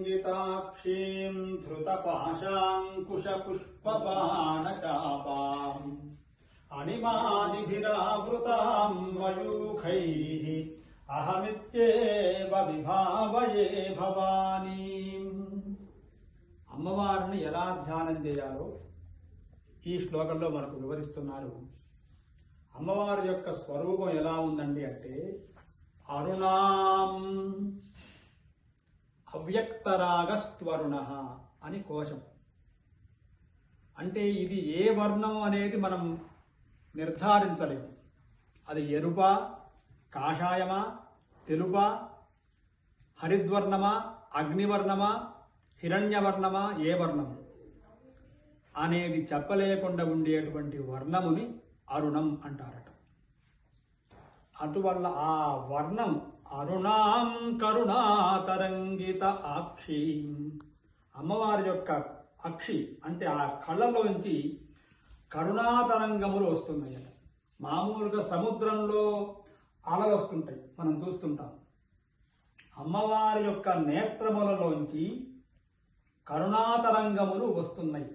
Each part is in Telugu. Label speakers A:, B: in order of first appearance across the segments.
A: కరుణాతరంగితాక్షీం ధృతపాశాంకుశపుష్పబాణచాపాం అణిమాదిభిరావృతాం మయూఖైః అహమిత్యేవ విభావయే భవానీ. అమ్మవారిని ఎలా ధ్యానం చేయాలో ఈ శ్లోకంలో మనకు వివరిస్తున్నారు. అమ్మవారి యొక్క స్వరూపం ఎలా ఉందండి అంటే అరుణాం అవ్యక్తరాగస్త్వరుణ అని కోశం. అంటే ఇది ఏ వర్ణం అనేది మనం నిర్ధారించలేము. అది ఎరుప కాషాయమా తెలుపా హరిద్వర్ణమా అగ్నివర్ణమా హిరణ్యవర్ణమా ఏ వర్ణము? అనేది చెప్పలేకుండా ఉండేటువంటి వర్ణముని అరుణం అంటారట. అటువల్ల ఆ వర్ణం అరుణాం కరుణాతరంగిత ఆక్షి. అమ్మవారి యొక్క అక్షి అంటే ఆ కళ్ళలోంచి కరుణాతరంగములు వస్తున్నాయి మామూలుగా సముద్రంలో అలలు వస్తుంటాయి మనం చూస్తుంటాం. అమ్మవారి యొక్క నేత్రములలోంచి కరుణాతరంగములు వస్తున్నాయి.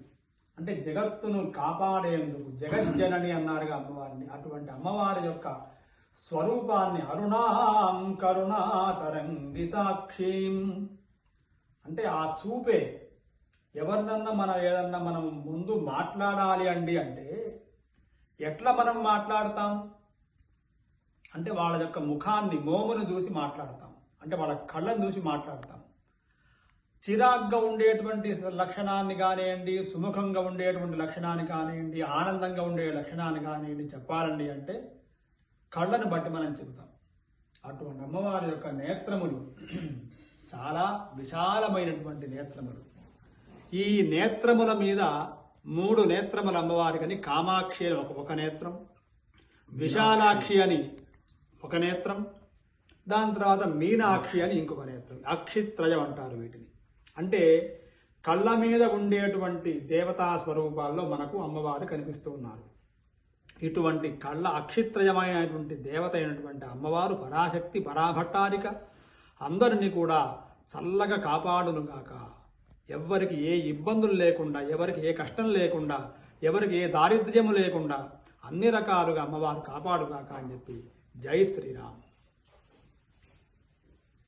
A: అంటే జగత్తును కాపాడేందుకు జగజ్జనని అన్నారుగా అమ్మవారిని. అటువంటి అమ్మవారి యొక్క స్వరూపాన్ని అరుణాం కరుణాతరంగితాక్షీం అంటే ఆ చూపే ఎవరినన్నా మనం ఏదన్నా మనం ముందు మాట్లాడాలి అండి అంటే ఎట్లా మనం మాట్లాడతాం? అంటే వాళ్ళ యొక్క ముఖాన్ని మోమును చూసి మాట్లాడతాం. అంటే వాళ్ళ కళ్ళను చూసి మాట్లాడతాం. చిరాగ్గా ఉండేటువంటి లక్షణాన్ని కానివ్వండి సుముఖంగా ఉండేటువంటి లక్షణాన్ని కానివ్వండి ఆనందంగా ఉండే లక్షణాన్ని కానివ్వండి చెప్పాలండి అంటే కళ్ళను బట్టి మనం చెబుతాం. అటువంటి అమ్మవారి యొక్క నేత్రములు చాలా విశాలమైనటువంటి నేత్రములు. ఈ నేత్రముల మీద మూడు నేత్రముల అమ్మవారికని కామాక్షి అని ఒక ఒక నేత్రం విశాలాక్షి అని ఒక నేత్రం దాని తర్వాత మీనాక్షి అని ఇంకొక నేత్రం అక్షిత్రయం అంటారు వీటిని. అంటే కళ్ళ మీద ఉండేటువంటి దేవతా స్వరూపాల్లో మనకు అమ్మవారు కనిపిస్తూ ఉన్నారు. ఇటువంటి కళ్ళ అక్షిత్రయమైనటువంటి దేవత అయినటువంటి అమ్మవారు పరాశక్తి పరాభట్టారిక. అందరినీ కూడా చల్లగా కాపాడునుగాక. ఎవ్వరికి ఏ ఇబ్బందులు లేకుండా ఎవరికి ఏ కష్టం లేకుండా ఎవరికి ఏ దారిద్ర్యము లేకుండా అన్ని రకాలుగా అమ్మవారు కాపాడుగాక అని చెప్పి జై శ్రీరామ్.